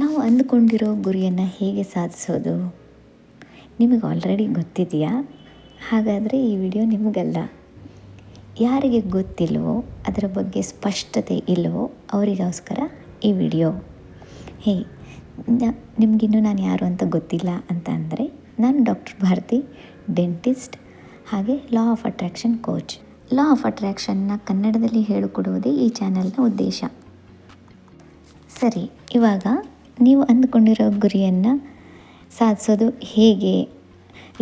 ನಾವು ಅಂದುಕೊಂಡಿರೋ ಗುರಿಯನ್ನು ಹೇಗೆ ಸಾಧಿಸೋದು? ನಿಮಗೆ ಆಲ್ರೆಡಿ ಗೊತ್ತಿದೆಯಾ? ಹಾಗಾದರೆ ಈ ವಿಡಿಯೋ ನಿಮಗಲ್ಲ. ಯಾರಿಗೆ ಗೊತ್ತಿಲ್ವೋ, ಅದರ ಬಗ್ಗೆ ಸ್ಪಷ್ಟತೆ ಇಲ್ಲವೋ ಅವರಿಗೋಸ್ಕರ ಈ ವಿಡಿಯೋ ಹೇ ನಿಮಗಿನ್ನೂ ನಾನು ಯಾರು ಅಂತ ಗೊತ್ತಿಲ್ಲ ಅಂತ ಅಂದರೆ ನಾನು ಡಾಕ್ಟರ್ ಭಾರತಿ ಡೆಂಟಿಸ್ಟ್ ಹಾಗೆ law of attraction coach law of ಅಟ್ರ್ಯಾಕ್ಷನ್ನ ಕನ್ನಡದಲ್ಲಿ ಹೇಳಿಕೊಡುವುದೇ ಈ ಚಾನಲ್ನ ಉದ್ದೇಶ. ಸರಿ, ಇವಾಗ ನೀವು ಅಂದುಕೊಂಡಿರೋ ಗುರಿಯನ್ನು ಸಾಧಿಸೋದು ಹೇಗೆ?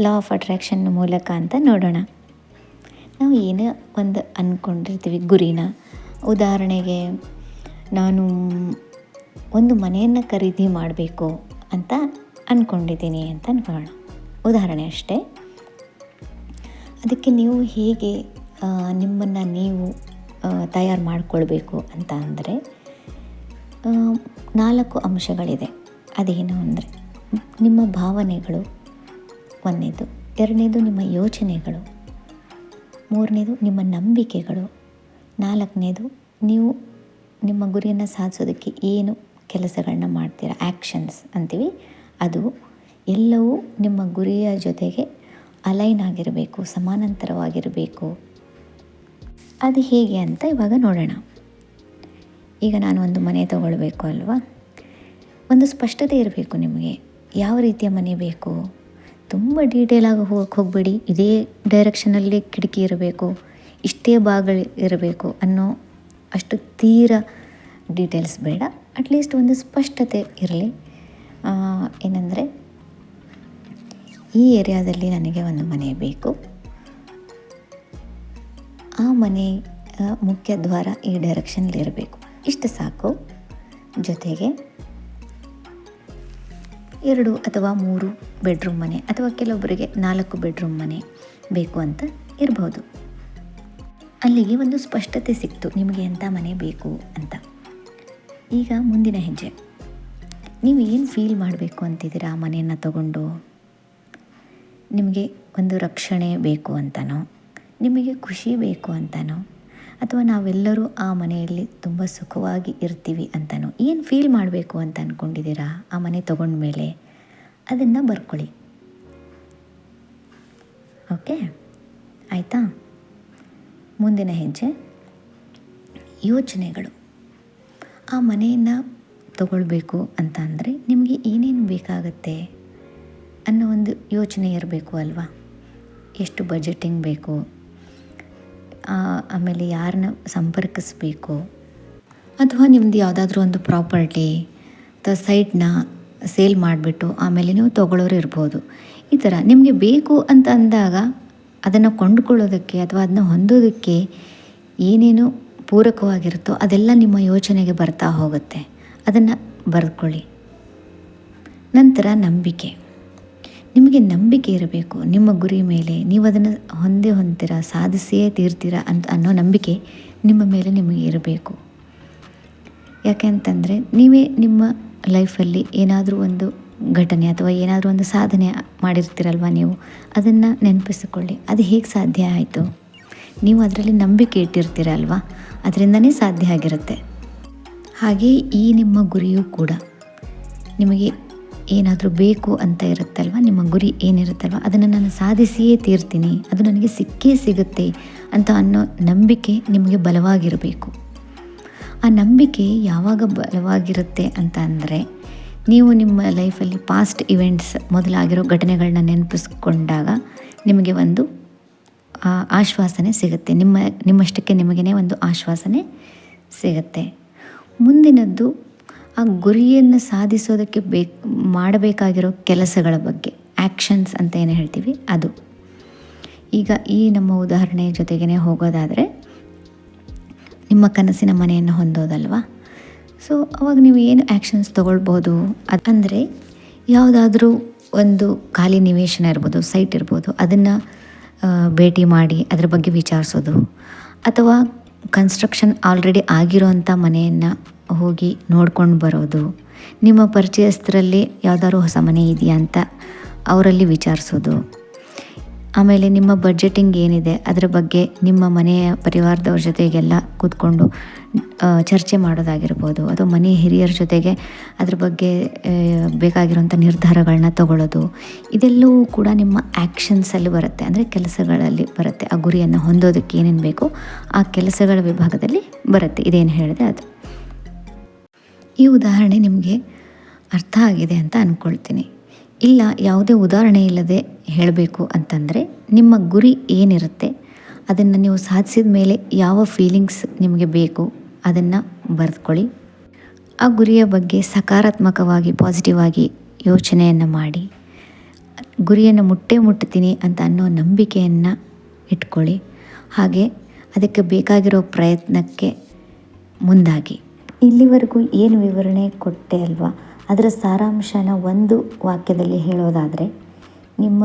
ಲಾ ಆಫ್ ಅಟ್ರ್ಯಾಕ್ಷನ್ ಮೂಲಕ ಅಂತ ನೋಡೋಣ. ನಾವು ಏನೇ ಒಂದು ಅಂದ್ಕೊಂಡಿರ್ತೀವಿ ಗುರಿನ? ಉದಾಹರಣೆಗೆ ನಾನು ಒಂದು ಮನೆಯನ್ನು ಖರೀದಿ ಮಾಡಬೇಕು ಅಂತ ಅಂದ್ಕೊಂಡಿದ್ದೀನಿ ಅಂತ ಅನ್ಕೊಳ್ಳೋಣ ಉದಾಹರಣೆ ಅಷ್ಟೇ. ಅದಕ್ಕೆ ನೀವು ಹೇಗೆ ನಿಮ್ಮನ್ನು ನೀವು ತಯಾರು ಮಾಡಿಕೊಳ್ಬೇಕು ಅಂತ ಅಂದರೆ ನಾಲ್ಕು ಅಂಶಗಳಿದೆ. ಅದೇನು ಅಂದರೆ, ನಿಮ್ಮ ಭಾವನೆಗಳು ಒಂದನೇದು ಎರಡನೇದು ನಿಮ್ಮ ಯೋಚನೆಗಳು. ಮೂರನೇದು ನಿಮ್ಮ ನಂಬಿಕೆಗಳು. ನಾಲ್ಕನೇದು ನೀವು ನಿಮ್ಮ ಗುರಿಯನ್ನು ಸಾಧಿಸೋದಕ್ಕೆ ಏನು ಕೆಲಸಗಳನ್ನ ಮಾಡ್ತೀರಾ ಆ್ಯಕ್ಷನ್ಸ್ ಅಂತೀವಿ. ಅದು ಎಲ್ಲವೂ ನಿಮ್ಮ ಗುರಿಯ ಜೊತೆಗೆ ಅಲೈನ್ ಆಗಿರಬೇಕು, ಸಮಾನಾಂತರವಾಗಿರಬೇಕು. ಅದು ಹೇಗೆ ಅಂತ ಇವಾಗ ನೋಡೋಣ. ಈಗ ನಾನು ಒಂದು ಮನೆ ತಗೊಳ್ಬೇಕು ಅಲ್ವಾ? ಒಂದು ಸ್ಪಷ್ಟತೆ ಇರಬೇಕು ನಿಮಗೆ. ಯಾವ ರೀತಿಯ ಮನೆ ಬೇಕು? ತುಂಬ ಡೀಟೇಲಾಗಿ ಹೋಗಕ್ಕೆ ಹೋಗಬೇಡಿ. ಇದೇ ಡೈರೆಕ್ಷನಲ್ಲಿ ಕಿಟಕಿ ಇರಬೇಕು. ಇಷ್ಟೇ ಬಾಗಿಲು ಇರಬೇಕು ಅನ್ನೋ ಅಷ್ಟು ತೀರ ಡೀಟೇಲ್ಸ್ ಬೇಡ. ಅಟ್ಲೀಸ್ಟ್ ಒಂದು ಸ್ಪಷ್ಟತೆ ಇರಲಿ. ಏನಂದರೆ ಈ ಏರಿಯಾದಲ್ಲಿ ನನಗೆ ಒಂದು ಮನೆ ಬೇಕು. ಆ ಮನೆ ಮುಖ್ಯ ದ್ವಾರ ಈ ಡೈರೆಕ್ಷನಲ್ಲಿ ಇರಬೇಕು ಇಷ್ಟು ಸಾಕು. ಜೊತೆಗೆ ಎರಡು ಅಥವಾ ಮೂರು ಬೆಡ್ರೂಮ್ ಮನೆ ಅಥವಾ ಕೆಲವೊಬ್ಬರಿಗೆ ನಾಲ್ಕು ಬೆಡ್ರೂಮ್ ಮನೆ ಬೇಕು ಅಂತ ಇರಬಹುದು ಅಲ್ಲಿಗೆ ಒಂದು ಸ್ಪಷ್ಟತೆ ಸಿಕ್ತು. ನಿಮಗೆ ಎಂಥ ಮನೆ ಬೇಕು ಅಂತ. ಈಗ ಮುಂದಿನ ಹೆಜ್ಜೆ. ನೀವು ಏನು ಫೀಲ್ ಮಾಡಬೇಕು ಅಂತಿದ್ದೀರಾ ಆ ಮನೆಯನ್ನು ತಗೊಂಡು? ನಿಮಗೆ ಒಂದು ರಕ್ಷಣೆ ಬೇಕು ಅಂತನೋ? ನಿಮಗೆ ಖುಷಿ ಬೇಕು ಅಂತನೋ? ಅಥವಾ ನಾವೆಲ್ಲರೂ ಆ ಮನೆಯಲ್ಲಿ ತುಂಬ ಸುಖವಾಗಿ ಇರ್ತೀವಿ ಅಂತನೋ, ಏನು ಫೀಲ್ ಮಾಡಬೇಕು ಅಂತ ಅಂದ್ಕೊಂಡಿದ್ದೀರಾ ಆ ಮನೆ ತಗೊಂಡ್ಮೇಲೆ? ಅದನ್ನು ಬರ್ಕೊಳ್ಳಿ. ಓಕೆ? ಆಯಿತಾ? ಮುಂದಿನ ಹೆಜ್ಜೆ. ಯೋಚನೆಗಳು. ಆ ಮನೆಯನ್ನು ತಗೊಳ್ಬೇಕು ಅಂತ ಅಂದರೆ ನಿಮಗೆ ಏನೇನು ಬೇಕಾಗತ್ತೆ ಅನ್ನೋ ಒಂದು ಯೋಚನೆ ಇರಬೇಕು ಅಲ್ವಾ? ಎಷ್ಟು ಬಜೆಟಿಂಗ್ ಬೇಕು? ಆಮೇಲೆ ಯಾರನ್ನ ಸಂಪರ್ಕಿಸಬೇಕು? ಅಥವಾ ನಿಮ್ಮದು ಯಾವುದಾದ್ರೂ ಒಂದು ಪ್ರಾಪರ್ಟಿ ಅಥವಾ ಸೈಟ್ನ ಸೇಲ್ ಮಾಡಿಬಿಟ್ಟು ಆಮೇಲೆ ನೀವು ತೊಗೊಳ್ಳೋರು ಇರ್ಬೋದು. ಈ ಥರ ನಿಮಗೆ ಬೇಕು ಅಂತ ಅಂದಾಗ ಅದನ್ನು ಕೊಂಡುಕೊಳ್ಳೋದಕ್ಕೆ ಅಥವಾ ಅದನ್ನ ಹೊಂದೋದಕ್ಕೆ ಏನೇನು ಪೂರಕವಾಗಿರುತ್ತೋ ಅದೆಲ್ಲ ನಿಮ್ಮ ಯೋಚನೆಗೆ ಬರ್ತಾ ಹೋಗುತ್ತೆ. ಅದನ್ನು ಬರೆದುಕೊಳ್ಳಿ ನಂತರ ನಂಬಿಕೆ. ನಿಮಗೆ ನಂಬಿಕೆ ಇರಬೇಕು. ನಿಮ್ಮ ಗುರಿ ಮೇಲೆ ನೀವು ಅದನ್ನು ಹೊಂದೇ ಹೊಂದ್ತೀರಾ, ಸಾಧಿಸಿಯೇ ತೀರ್ತೀರಾ ಅಂತ ಅನ್ನೋ ನಂಬಿಕೆ ನಿಮ್ಮ ಮೇಲೆ ನಿಮಗೆ ಇರಬೇಕು. ಯಾಕೆ ಅಂತಂದರೆ ನೀವೇ ನಿಮ್ಮ ಲೈಫಲ್ಲಿ ಏನಾದರೂ ಒಂದು ಘಟನೆ ಅಥವಾ ಏನಾದರೂ ಒಂದು ಸಾಧನೆ ಮಾಡಿರ್ತೀರಲ್ವ ನೀವು? ಅದನ್ನು ನೆನಪಿಸಿಕೊಳ್ಳಿ. ಅದು ಹೇಗೆ ಸಾಧ್ಯ ಆಯಿತು? ನೀವು ಅದರಲ್ಲಿ ನಂಬಿಕೆ ಇಟ್ಟಿರ್ತೀರಲ್ವ ಅದರಿಂದನೇ ಸಾಧ್ಯ ಆಗಿರುತ್ತೆ. ಹಾಗೆಯೇ ಈ ನಿಮ್ಮ ಗುರಿಯೂ ಕೂಡ. ನಿಮಗೆ ಏನಾದರೂ ಬೇಕು ಅಂತ ಇರುತ್ತಲ್ವ? ನಿಮ್ಮ ಗುರಿ ಏನಿರುತ್ತಲ್ವ? ಅದನ್ನು ನಾನು ಸಾಧಿಸಿಯೇ ತೀರ್ತೀನಿ. ಅದು ನನಗೆ ಸಿಕ್ಕೇ ಸಿಗುತ್ತೆ ಅಂತ ಅನ್ನೋ ನಂಬಿಕೆ ನಿಮಗೆ ಬಲವಾಗಿರಬೇಕು. ಆ ನಂಬಿಕೆ ಯಾವಾಗ ಬಲವಾಗಿರುತ್ತೆ ಅಂತ ಅಂದರೆ, ನೀವು ನಿಮ್ಮ ಲೈಫಲ್ಲಿ ಪಾಸ್ಟ್ ಇವೆಂಟ್ಸ್ ಮೊದಲಾಗಿರೋ ಘಟನೆಗಳನ್ನ ನೆನಪಿಸ್ಕೊಂಡಾಗ ನಿಮಗೆ ಒಂದು ಆಶ್ವಾಸನೆ ಸಿಗುತ್ತೆ. ನಿಮ್ಮ, ನಿಮ್ಮಷ್ಟಕ್ಕೆ ನಿಮಗೇ ಒಂದು ಆಶ್ವಾಸನೆ ಸಿಗುತ್ತೆ. ಮುಂದಿನದ್ದು ಆ ಗುರಿಯನ್ನು ಸಾಧಿಸೋದಕ್ಕೆ ಬೇಕು, ಮಾಡಬೇಕಾಗಿರೋ ಕೆಲಸಗಳ ಬಗ್ಗೆ ಆ್ಯಕ್ಷನ್ಸ್ ಅಂತ ಏನು ಹೇಳ್ತೀವಿ, ಅದು. ಈಗ ಈ ನಮ್ಮ ಉದಾಹರಣೆ ಜೊತೆಗೇ ಹೋಗೋದಾದರೆ, ನಿಮ್ಮ ಕನಸಿನ ಮನೆಯನ್ನು ಹೊಂದೋದಲ್ವಾ? ಸೊ ಅವಾಗ ನೀವು ಏನು ಆ್ಯಕ್ಷನ್ಸ್ ತೊಗೊಳ್ಬೋದು ಅಂದರೆ, ಯಾವುದಾದ್ರೂ ಒಂದು ಖಾಲಿ ನಿವೇಶನ ಇರ್ಬೋದು ಸೈಟ್ ಇರ್ಬೋದು, ಅದನ್ನು ಭೇಟಿ ಮಾಡಿ, ಅದ್ರ ಬಗ್ಗೆ ವಿಚಾರಿಸೋದು. ಅಥವಾ ಕನ್ಸ್ಟ್ರಕ್ಷನ್ ಆಲ್ರೆಡಿ ಆಗಿರೋ ಅಂಥ ಮನೆಯನ್ನು ಹೋಗಿ ನೋಡ್ಕೊಂಡು ಬರೋದು. ನಿಮ್ಮ ಪರಿಚಯಸ್ಥರಲ್ಲಿ ಯಾವ್ದಾದ್ರು ಹೊಸ ಮನೆ ಇದೆಯಾ ಅಂತ ಅವರಲ್ಲಿ ವಿಚಾರಿಸೋದು. ಆಮೇಲೆ ನಿಮ್ಮ ಬಜೆಟಿಂಗ್ ಏನಿದೆ, ಅದರ ಬಗ್ಗೆ ನಿಮ್ಮ ಮನೆಯ ಪರಿವಾರದವ್ರ ಜೊತೆಗೆಲ್ಲ ಕೂತ್ಕೊಂಡು ಚರ್ಚೆ ಮಾಡೋದಾಗಿರ್ಬೋದು ಅಥವಾ ಮನೆ ಹಿರಿಯರ ಜೊತೆಗೆ ಅದ್ರ ಬಗ್ಗೆ ಬೇಕಾಗಿರುವಂಥ ನಿರ್ಧಾರಗಳನ್ನ ತಗೊಳ್ಳೋದು ಇದೆಲ್ಲವೂ ಕೂಡ ನಿಮ್ಮ ಆ್ಯಕ್ಷನ್ಸಲ್ಲಿ ಬರುತ್ತೆ, ಅಂದರೆ ಕೆಲಸಗಳಲ್ಲಿ ಬರುತ್ತೆ. ಆ ಗುರಿಯನ್ನು ಹೊಂದೋದಕ್ಕೆ ಏನೇನು ಬೇಕೋ, ಆ ಕೆಲಸಗಳ ವಿಭಾಗದಲ್ಲಿ ಬರುತ್ತೆ. ಇದೇನು ಹೇಳಿದೆ ಅದು. ಈ ಉದಾಹರಣೆ ನಿಮಗೆ ಅರ್ಥ ಆಗಿದೆ ಅಂತ ಅಂದ್ಕೊಳ್ತೀನಿ ಇಲ್ಲ, ಯಾವುದೇ ಉದಾಹರಣೆ ಇಲ್ಲದೆ ಹೇಳಬೇಕು ಅಂತಂದರೆ ನಿಮ್ಮ ಗುರಿ ಏನಿರುತ್ತೆ, ಅದನ್ನು ನೀವು ಸಾಧಿಸಿದ ಮೇಲೆ ಯಾವ ಫೀಲಿಂಗ್ಸ್ ನಿಮಗೆ ಬೇಕು ಅದನ್ನು ಬರೆದುಕೊಳ್ಳಿ. ಆ ಗುರಿಯ ಬಗ್ಗೆ ಸಕಾರಾತ್ಮಕವಾಗಿ ಪಾಸಿಟಿವ್ ಆಗಿ ಯೋಚನೆಯನ್ನು ಮಾಡಿ. ಗುರಿಯನ್ನು ಮುಟ್ಟೇ ಮುಟ್ತೀನಿ ಅಂತ ಅನ್ನೋ ನಂಬಿಕೆಯನ್ನು ಇಟ್ಕೊಳ್ಳಿ. ಹಾಗೆ ಅದಕ್ಕೆ ಬೇಕಾಗಿರೋ ಪ್ರಯತ್ನಕ್ಕೆ ಮುಂದಾಗಿ. ಇಲ್ಲಿವರೆಗೂ ಏನು ವಿವರಣೆ ಕೊಟ್ಟೆ ಅಲ್ವಾ? ಅದರ ಸಾರಾಂಶನ ಒಂದು ವಾಕ್ಯದಲ್ಲಿ ಹೇಳೋದಾದರೆ, ನಿಮ್ಮ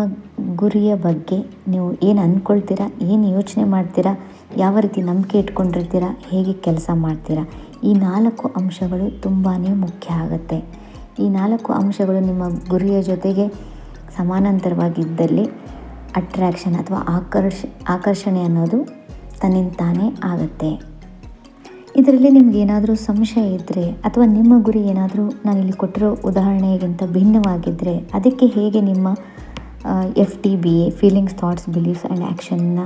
ಗುರಿಯ ಬಗ್ಗೆ ನೀವು ಏನು ಅಂದ್ಕೊಳ್ತೀರಾ ಏನು ಯೋಚನೆ ಮಾಡ್ತೀರಾ, ಯಾವ ರೀತಿ ನಂಬಿಕೆ ಇಟ್ಕೊಂಡಿರ್ತೀರಾ, ಹೇಗೆ ಕೆಲಸ ಮಾಡ್ತೀರಾ, ಈ ನಾಲ್ಕು ಅಂಶಗಳು ತುಂಬಾ ಮುಖ್ಯ ಆಗುತ್ತೆ. ಈ ನಾಲ್ಕು ಅಂಶಗಳು ನಿಮ್ಮ ಗುರಿಯ ಜೊತೆಗೆ ಸಮಾನಾಂತರವಾಗಿದ್ದಲ್ಲಿ ಅಟ್ರ್ಯಾಕ್ಷನ್ ಅಥವಾ ಆಕರ್ಷ, ಆಕರ್ಷಣೆ ಅನ್ನೋದು ತನ್ನಿಂದ ತಾನೇ ಆಗುತ್ತೆ. ಇದರಲ್ಲಿ ನಿಮ್ಗೆ ಏನಾದರೂ ಸಂಶಯ ಇದ್ದರೆ ಅಥವಾ ನಿಮ್ಮ ಗುರಿ ಏನಾದರೂ ನಾನು ಇಲ್ಲಿ ಕೊಟ್ಟಿರೋ ಉದಾಹರಣೆಗಿಂತ ಭಿನ್ನವಾಗಿದ್ದರೆ ಅದಕ್ಕೆ ಹೇಗೆ ನಿಮ್ಮ F T B A feelings thoughts beliefs and ಆ್ಯಕ್ಷನ್ನ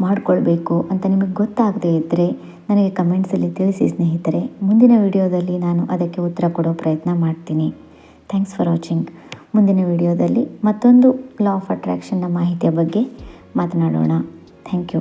ಮಾಡಿಕೊಳ್ಬೇಕು ಅಂತ ನಿಮಗೆ ಗೊತ್ತಾಗದೇ ಇದ್ದರೆ ನನಗೆ ಕಮೆಂಟ್ಸಲ್ಲಿ ತಿಳಿಸಿ ಸ್ನೇಹಿತರೆ. ಮುಂದಿನ ವಿಡಿಯೋದಲ್ಲಿ ನಾನು ಅದಕ್ಕೆ ಉತ್ತರ ಕೊಡೋ ಪ್ರಯತ್ನ ಮಾಡ್ತೀನಿ. ಥ್ಯಾಂಕ್ಸ್ ಫಾರ್ ವಾಚಿಂಗ್ ಮುಂದಿನ ವಿಡಿಯೋದಲ್ಲಿ ಮತ್ತೊಂದು ಲಾ ಆಫ್ ಅಟ್ರ್ಯಾಕ್ಷನ್ನ ಮಾಹಿತಿಯ ಬಗ್ಗೆ ಮಾತನಾಡೋಣ. Thank you